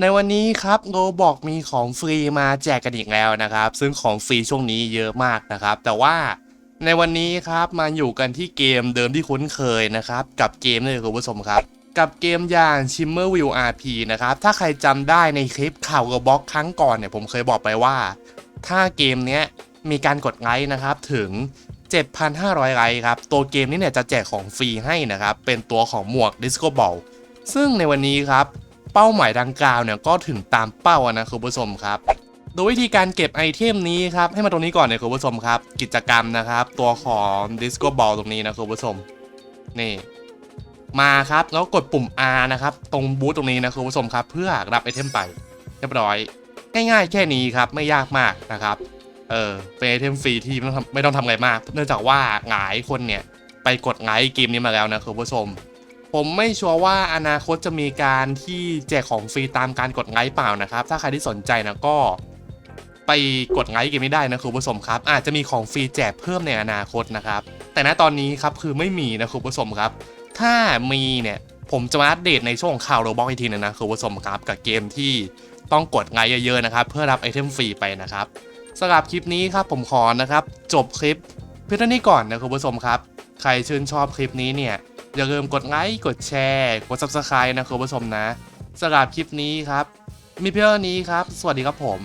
ในวันนี้ครับโรบอกมีของฟรีมาแจกกันอีกแล้วนะครับ ซึ่งของฟรีช่วงนี้เยอะมากนะครับ แต่ว่าในวันนี้ครับมาอยู่กันที่เกมเดิมที่คุ้นเคยนะครับ กับเกมนี่เลยคุณผู้ชมครับ กับเกมอย่าง Shimmer View RP นะครับ ถ้าใครจำได้ในคลิปข่าวกระบอกครั้งก่อนเนี่ยผมเคยบอกไปว่า ถ้าเกมเนี้ยมีการกดไลค์นะครับถึง 7,500 ไลค์ครับ ตัวเกมนี้เนี่ยจะแจกของฟรีให้นะครับ เป็นตัวของหมวก Disco Ball ซึ่งในวันนี้ครับ เป้าหมายดังกล่าวเนี่ยก็ถึงตามเป้าอะนะคุณผู้ชมครับโดยวิธีการเก็บไอเทมนี้ครับให้มาตรงนี้ก่อนเลยคุณผู้ชมครับ กิจกรรมนะครับ ตัวของ Disco Ball ตรงนี้นะคุณผู้ชมนี่มาครับแล้วกดปุ่ม R นะครับ ตรงบูธตรงนี้นะคุณผู้ชมครับ เพื่อรับไอเทมไปเรียบร้อย ง่ายๆแค่นี้ครับไม่ยากมากนะครับเออเป็นไอเทมฟรีที่ไม่ต้องทำไม่ต้องทำอะไรมาก เนื่องจากว่าหลายคนเนี่ยไปกดไลค์เกมนี้มาแล้วนะคุณผู้ชม ผมไม่ชัวร์ว่าอนาคตจะมีการที่แจกของฟรีตามการกดไลค์เปล่านะครับ ถ้าใครที่สนใจนะก็ไปกดไลค์เกมนี้ได้นะคุณผู้ชมครับ อาจจะมีของฟรีแจกเพิ่มในอนาคตนะครับ แต่ณตอนนี้ครับคือไม่มีนะคุณผู้ชมครับ ถ้ามีเนี่ยผมจะมาอัปเดตในช่วงข่าวโรบอกอีกทีนึงนะคุณผู้ชมครับกับเกมที่ต้องกดไลค์เยอะๆนะครับ เพื่อรับไอเทมฟรีไปนะครับสำหรับคลิปนี้ครับผมขอนะครับ จบคลิปเพียงเท่านี้ก่อนนะคุณผู้ชมครับ ใครชื่นชอบคลิปนี้เนี่ย อย่าลืมกดไลค์กดแชร์กด subscribe นะคุณผู้ชมนะสำหรับคลิปนี้ครับ มีเพียงเท่านี้ครับ สวัสดีครับผม